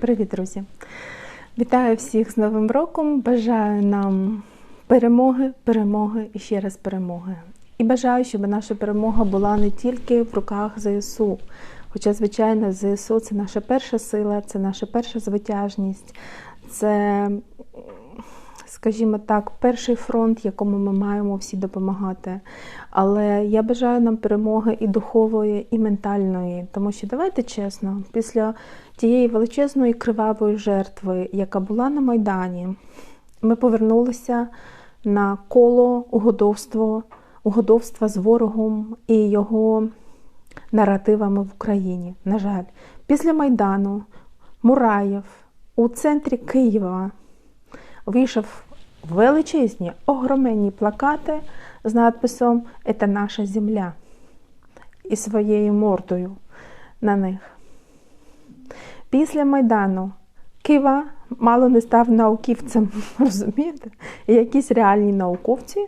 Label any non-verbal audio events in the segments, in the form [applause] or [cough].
Привіт, друзі! Вітаю всіх з Новим роком! Бажаю нам перемоги, перемоги і ще раз перемоги. І бажаю, щоб наша перемога була не тільки в руках ЗСУ. Хоча, звичайно, ЗСУ це наша перша сила, це наша перша звитяжність, це, скажімо так, перший фронт, якому ми маємо всі допомагати. Але я бажаю нам перемоги і духової, і ментальної, тому що давайте чесно, після тієї величезної кривавої жертви, яка була на Майдані, ми повернулися на коло угодовства, угодовства з ворогом і його наративами в Україні. На жаль, після Майдану Мураєв у центрі Києва вийшов величезні огроменні плакати з надписом «Це наша земля» і своєю мордою на них. Після Майдану Кива мало не став науківцем, [laughs] розумієте? Якісь реальні науковці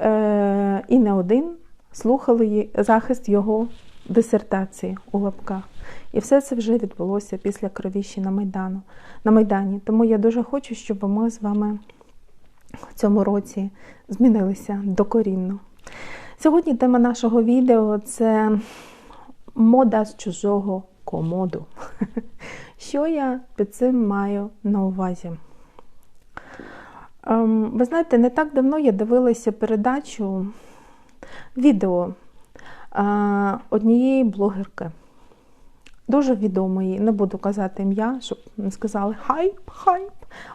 е- і не один слухали захист його дисертації у лапках. І все це вже відбулося після кровіщі на Майдану, на Майдані. Тому я дуже хочу, щоб ми з вами в цьому році змінилися докорінно. Сьогодні тема нашого відео це мода з чужого комоду. [laughs] Що я під цим маю на увазі? Ем, ви знаєте, не так давно я дивилася передачу відео однієї блогерки, дуже відомої, не буду казати ім'я, щоб не сказали хайп, хайп.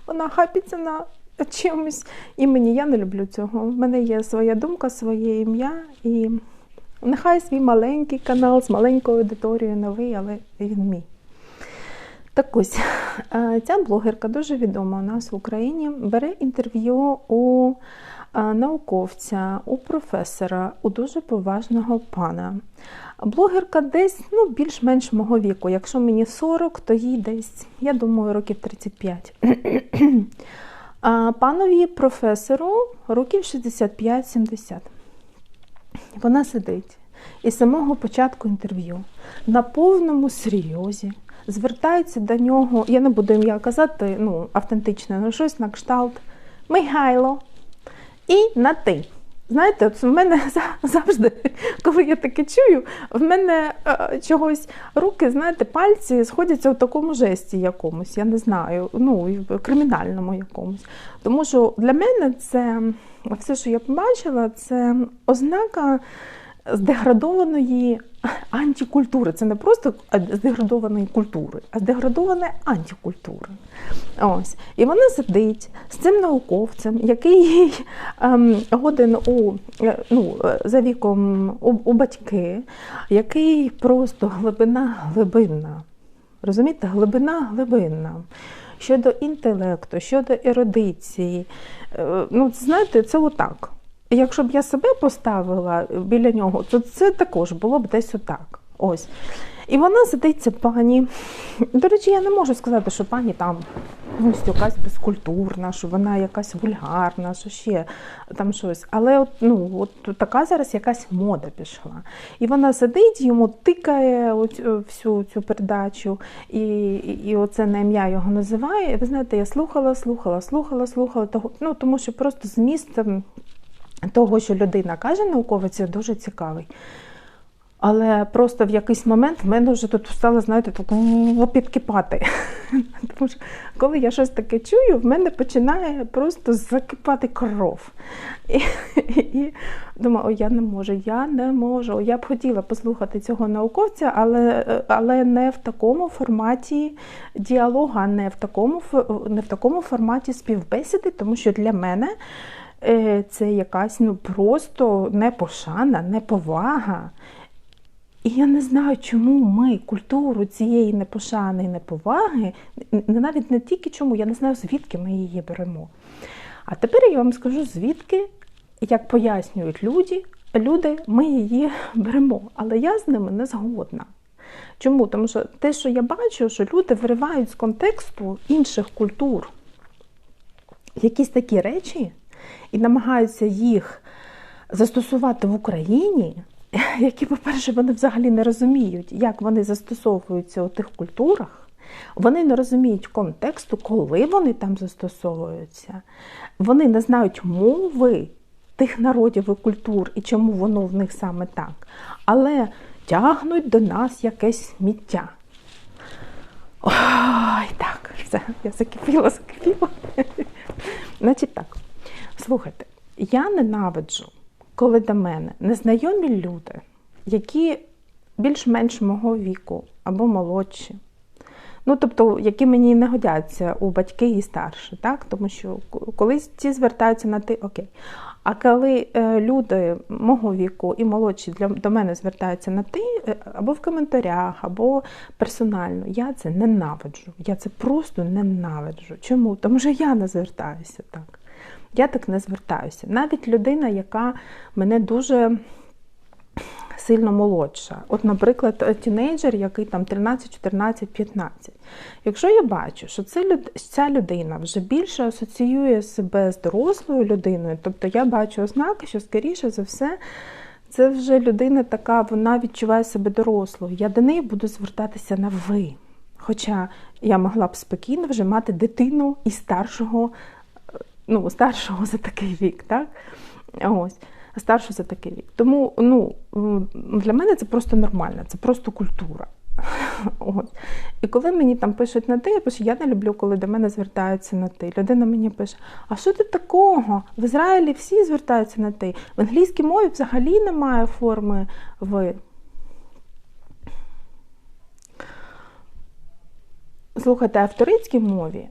Вона хайпиться на чимось імені. Я не люблю цього. У мене є своя думка, своє ім'я. І нехай свій маленький канал з маленькою аудиторією новий, але він мій. Так ось, ця блогерка дуже відома у нас в Україні, бере інтерв'ю у науковця, у професора, у дуже поважного пана. Блогерка десь ну, більш-менш мого віку. Якщо мені 40, то їй десь, я думаю, років 35. [clears throat] А Панові професору років 65-70. Вона сидить і з самого початку інтерв'ю на повному серйозі звертаються до нього, я не буду ім'я казати, ну, автентичне, ну щось на кшталт Михайло і на ти. Знаєте, от в мене [laughs] завжди, коли я таке чую, в мене е, чогось руки, знаєте, пальці сходяться в такому жесті якомусь, я не знаю, ну, кримінальному якомусь. Тому що для мене це все, що я побачила, це ознака здеградованої антикультури. Це не просто здеградованої культури, а здеградованої антикультури. Ось. І вона сидить з цим науковцем, який їй ем, годен у, е, ну, за віком у, у батьки, який просто глибина глибинна. Розумієте, глибина глибинна. Щодо інтелекту, щодо ерудиції. Е, ну, знаєте, це отак якщо б я себе поставила біля нього, то це також було б десь отак. Ось. І вона сидить, це пані. До речі, я не можу сказати, що пані там ну, якась безкультурна, що вона якась вульгарна, що ще там щось. Але от, ну, от така зараз якась мода пішла. І вона сидить, йому тикає от, е, всю цю передачу, і і, і оце на ім'я його називає. Ви знаєте, я слухала, слухала, слухала, слухала, того, ну, тому що просто зміст того, що людина каже, науковець, дуже цікавий. Але просто в якийсь момент в мене вже тут стало, знаєте, так підкипати. [laughs] Тому що коли я щось таке чую, в мене починає просто закипати кров. І і думаю, о, я не можу, я не можу. Я б хотіла послухати цього науковця, але але не в такому форматі діалога, не в такому, не в такому форматі співбесіди, тому що для мене. Е, це якась ну просто непошана, неповага. І я не знаю, чому ми культуру цієї непошани і неповаги, навіть не тільки чому, я не знаю, звідки ми її беремо. А тепер я вам скажу, звідки, як пояснюють люди, люди, ми її [laughs] беремо. Але я з ними не згодна. Чому? Тому що те, що я бачу, що люди виривають з контексту інших культур якісь такі речі і намагаються їх застосувати в Україні, [laughs] які, по-перше, вони взагалі не розуміють, як вони застосовуються у тих культурах, Вони не розуміють контексту, коли вони там застосовуються. Вони не знають мови тих народів і культур і чому воно в них саме так. Але тягнуть до нас якесь сміття. Ой, так, все, я закипіла, закипіла. [laughs] Значить так, слухайте, я ненавиджу, коли до мене незнайомі люди, які більш-менш мого віку або молодші. Ну, тобто, які мені не годяться у батьки і старші, так? тому що колись ці звертаються на ти окей. А коли е, люди мого віку і молодші для до мене звертаються на ти, е, або в коментарях, або персонально, я це ненавиджу. Я це просто ненавиджу. Чому? Тому що я не звертаюся так. Я так не звертаюся. Навіть людина, яка мене дуже сильно молодша. От, наприклад, тінейджер, який там 13, 14, 15. Якщо я бачу, що ця людина вже більше асоціює себе з дорослою людиною, тобто я бачу ознаки, що, скоріше за все, це вже людина така, вона відчуває себе дорослою. Я до неї буду звертатися на ви. Хоча я могла б спокійно вже мати дитину і старшого, ну, старшого за такий вік. так? Ось старшу за такий вік. Тому ну, для мене це просто нормально, це просто культура. [laughs] От. І коли мені там пишуть на ти, я пишу, я не люблю, коли до мене звертаються на ти. Людина мені пише: А що тут такого? В Ізраїлі всі звертаються на ти. В англійській мові взагалі немає форми ви. Слухайте, а в турецькій мові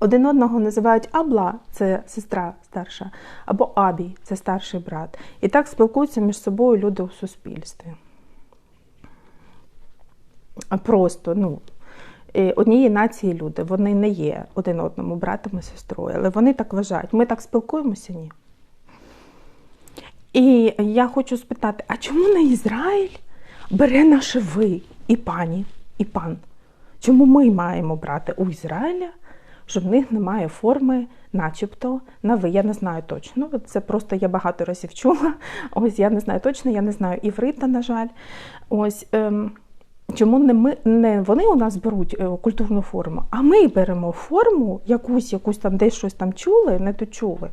один одного називають Абла, це сестра старша, або Абі це старший брат. І так спілкуються між собою люди у суспільстві. Просто, ну, однієї нації люди, вони не є один одному братом і сестрою, але вони так вважають. Ми так спілкуємося, ні. І я хочу спитати: а чому не Ізраїль бере наше ви і пані, і пан? Чому ми маємо брати у Ізраїля? Що в них немає форми, начебто на ви. Я не знаю точно. Це просто я багато разів чула. [laughs] Ось я не знаю точно, я не знаю іврита, на жаль. Ось. Ем, Чому не ми не вони у нас беруть е, культурну форму, а ми беремо форму, якусь, якусь там десь щось там чули, не то чули,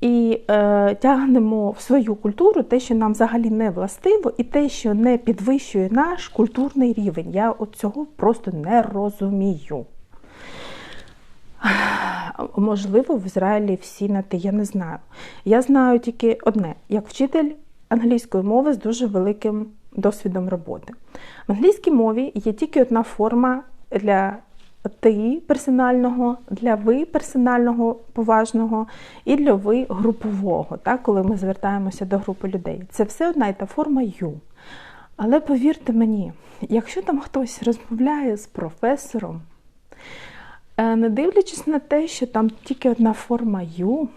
і е, тягнемо в свою культуру те, що нам взагалі не властиво, і те, що не підвищує наш культурний рівень. Я от цього просто не розумію. [sighs] Можливо, в Ізраїлі всі на те, я не знаю. Я знаю тільки одне: як вчитель англійської мови з дуже великим досвідом роботи. В англійській мові є тільки одна форма для ти персонального, для ви персонального поважного і для ви групового, так, коли ми звертаємося до групи людей. Це все одна і та форма ю. Але повірте мені, якщо там хтось розмовляє з професором, не дивлячись на те, що там тільки одна форма ю,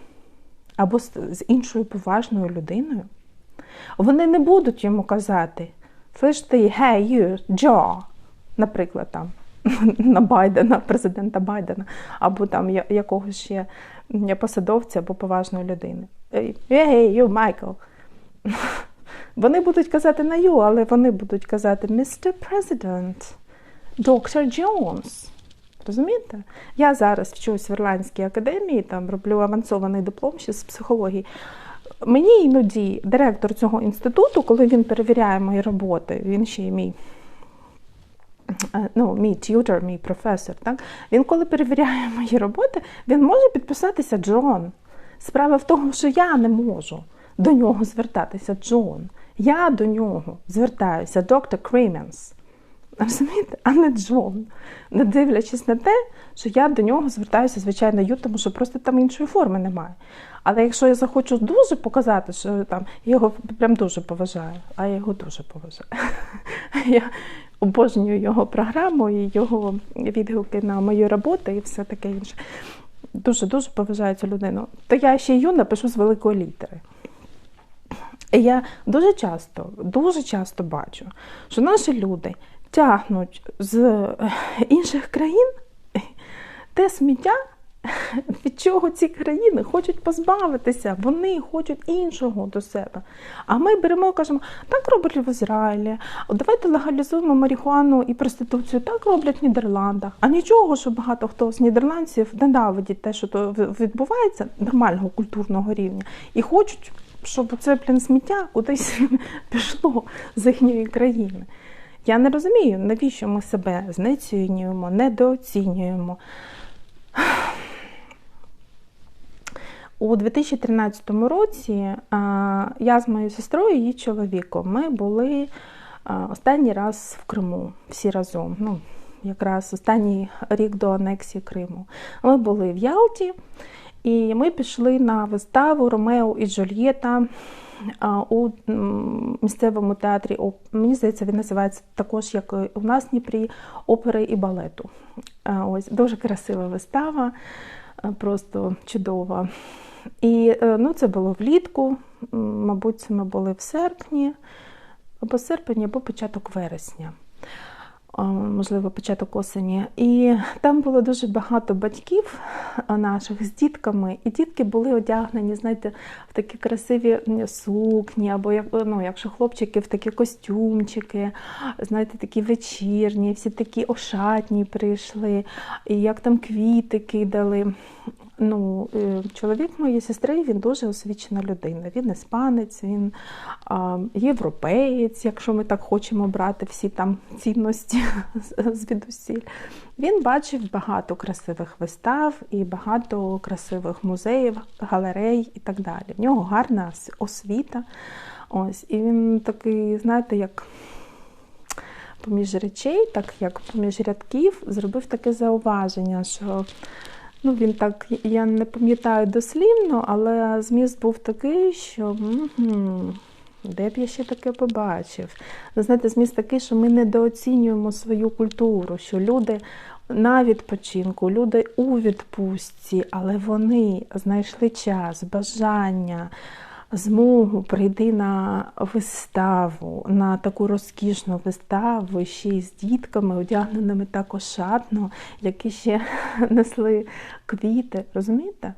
або з іншою поважною людиною, вони не будуть йому казати, слиш ти, hey, you, Joe, наприклад, там, [laughs] на Байдена, президента Байдена, або там якогось ще посадовця або поважної людини. Hey, you, Michael. Вони будуть казати на ю, але вони будуть казати Mr. President, Dr. Jones. Розумієте? Я зараз вчусь в Ірландській академії, там роблю авансований диплом ще з психології. Мені іноді директор цього інституту, коли він перевіряє мої роботи, він ще й мій е, ну, мій т'ютер, мій професор, так? він коли перевіряє [laughs] мої роботи, він може підписатися Джон. Справа в тому, що я не можу до нього звертатися Джон. Я до нього звертаюся, доктор Кременс. Розумієте, а не Джон. Не дивлячись на те, що я до нього звертаюся, звичайно, ю, тому що просто там іншої форми немає. Але якщо я захочу дуже показати, що там я його прям дуже поважаю, а я його дуже поважаю. [laughs] Я обожнюю його програму і його відгуки на мою роботу і все таке інше. Дуже-дуже поважаю цю людину. То я ще ю напишу з великої літери. І я дуже часто, дуже часто бачу, що наші люди тягнуть з е, інших країн те сміття, від чого ці країни хочуть позбавитися, вони хочуть іншого до себе. А ми беремо і кажемо, так роблять в Ізраїлі, давайте легалізуємо марихуану і проституцію, так роблять в Нідерландах. А нічого, що багато хто з нідерландців ненавидять те, що то відбувається, нормального культурного рівня, і хочуть, щоб це блін, сміття кудись [laughs] пішло з їхньої країни. Я не розумію, навіщо ми себе знецінюємо, недооцінюємо. У 2013 році я з моєю сестрою і її чоловіком ми були останній раз в Криму всі разом. Ну, Якраз останній рік до анексії Криму. Ми були в Ялті, і ми пішли на виставу Ромео і Джульєта у місцевому театрі. Мені здається, він називається також, як у нас Дніпрі, опери і балету. Ось Дуже красива вистава, просто чудова. І ну, це було влітку, мабуть, ми були в серпні, або серпні, або початок вересня можливо, початок осені. І там було дуже багато батьків наших з дітками, і дітки були одягнені, знаєте, в такі красиві сукні, або як ну, якщо хлопчики в такі костюмчики, знаєте, такі вечірні, всі такі ошатні прийшли, і як там квіти кидали. Ну, е, Чоловік моєї сестри він дуже освічена людина. Він іспанець, він а, європеєць, якщо ми так хочемо брати всі там цінності звідусіль. Він бачив багато красивих вистав і багато красивих музеїв, галерей і так далі. В нього гарна освіта. Ось, І він такий, знаєте, як. Поміж речей, так як поміж рядків, зробив таке зауваження, що Ну, він так, я не пам'ятаю дослівно, але зміст був такий, що де б я ще таке побачив. Ви знаєте, зміст такий, що ми недооцінюємо свою культуру, що люди на відпочинку, люди у відпустці, але вони знайшли час, бажання змогу прийти на виставу, на таку розкішну виставу ще й з дітками, одягненими так ошатно, які ще [laughs] несли квіти. Розумієте?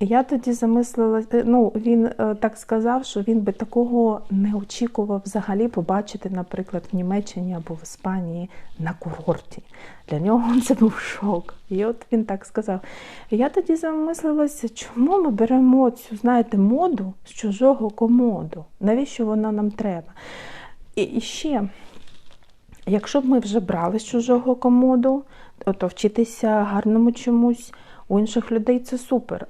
Я тоді замислила, е, ну він е, так сказав, що він би такого не очікував взагалі побачити, наприклад, в Німеччині або в Іспанії на курорті. Для нього це був шок. І от він так сказав. Я тоді замислилася, чому ми беремо цю, знаєте, моду з чужого комоду? Навіщо вона нам треба? І, і ще, якщо б ми вже брали з чужого комоду, то вчитися гарному чомусь. У інших людей це супер.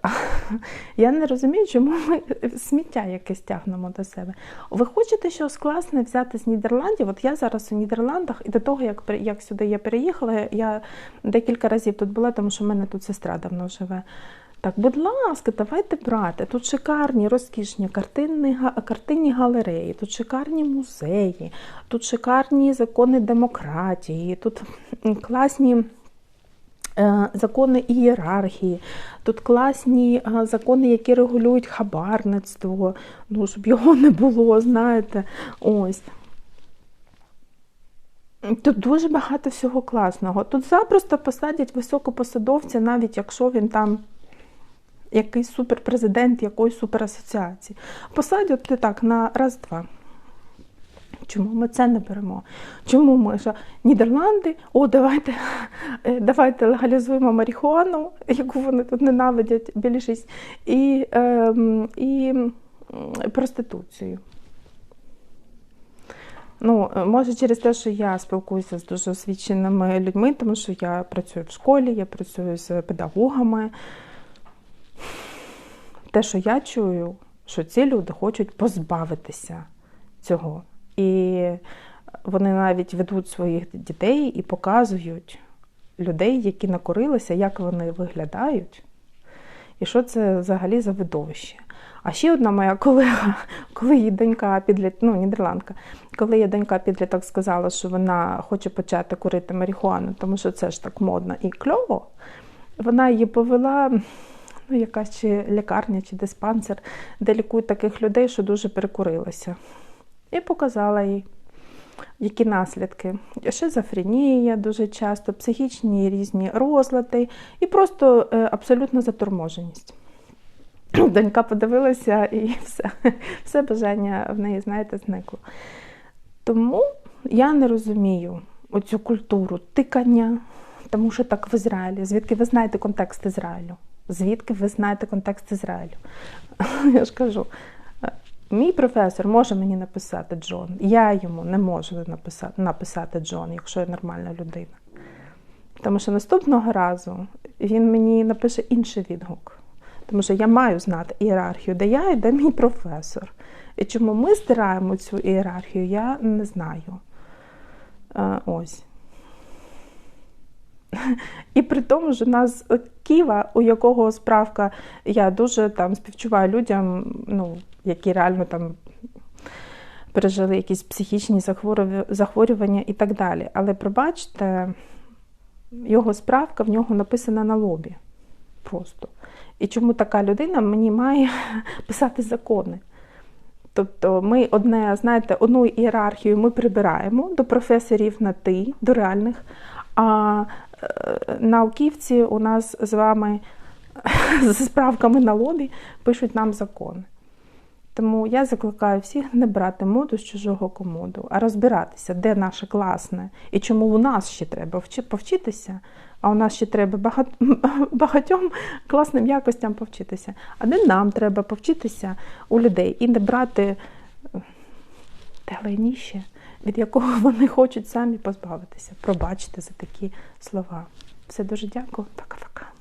[laughs] Я не розумію, чому ми сміття якесь тягнемо до себе. Ви хочете щось класне взяти з Нідерландів? От я зараз у Нідерландах, і до того, як як сюди я переїхала, я декілька разів тут була, тому що в мене тут сестра давно живе. Так, будь ласка, давайте брати. Тут шикарні, розкішні картинні, картинні галереї, тут шикарні музеї, тут шикарні закони демократії, тут [laughs] класні. Е, закони ієрархії, тут класні е, закони, які регулюють хабарництво, ну, щоб його не було, знаєте. ось. Тут дуже багато всього класного. Тут запросто посадять високопосадовця, навіть якщо він там якийсь суперпрезидент якоїсь суперасоціації. Посадять так на раз-два. Чому ми це не беремо? Чому ми що Нідерланди? О, давайте е, давайте легалізуємо марихуану, яку вони тут ненавидять більшість, і, е, і проституцію. Ну, Може, через те, що я спілкуюся з дуже освіченими людьми, тому що я працюю в школі, я працюю з педагогами. Те, що я чую, що ці люди хочуть позбавитися цього. І вони навіть ведуть своїх дітей і показують людей, які накорилися, як вони виглядають, і що це взагалі за видовище. А ще одна моя колега, [laughs] коли її донька підліт, ну, нідерландка, коли її донька підліток сказала, що вона хоче почати курити марихуану, тому що це ж так модно і кльово, вона її повела. Ну, якась чи лікарня, чи диспансер, де лікують таких людей, що дуже перекурилися і показала їй. які наслідки? Шизофренія дуже часто, психічні різні розлади і просто е, абсолютна заторможеність. Донька подивилася і [laughs] все, все бажання в неї, знаєте, зникло. Тому я не розумію оцю культуру тикання, тому що так в Ізраїлі. Звідки ви знаєте контекст Ізраїлю? Звідки ви знаєте контекст Ізраїлю? [laughs] Я ж кажу, мій професор може мені написати Джон. Я йому не можу написати, написати Джон, якщо я нормальна людина. Тому що наступного разу він мені напише інший відгук. Тому що я маю знати ієрархію, де я і де мій професор. І чому ми стираємо цю ієрархію, я не знаю. Е, Ось. І при тому ж у нас Ківа, у якого справка, я дуже там співчуваю людям, ну, які реально там пережили якісь психічні захворювання- і так далі. Але пробачте, його справка в нього написана на лобі. Просто. І чому така людина мені має [laughs] писати закони? Тобто ми одне, знаєте, одну ієрархію ми прибираємо до професорів на ти, до реальних, а е, науківці у нас з вами [laughs] з справками на лобі пишуть нам закони. Тому я закликаю всіх не брати моду з чужого комоду, а розбиратися, де наше класне і чому у нас ще треба повчитися, а у нас ще треба багат- [laughs] багатьом класним якостям повчитися. А де нам треба повчитися у людей і не брати е, те лайніще, від якого [laughs] вони хочуть самі позбавитися. Пробачте за такі слова. Все дуже дякую. Пока.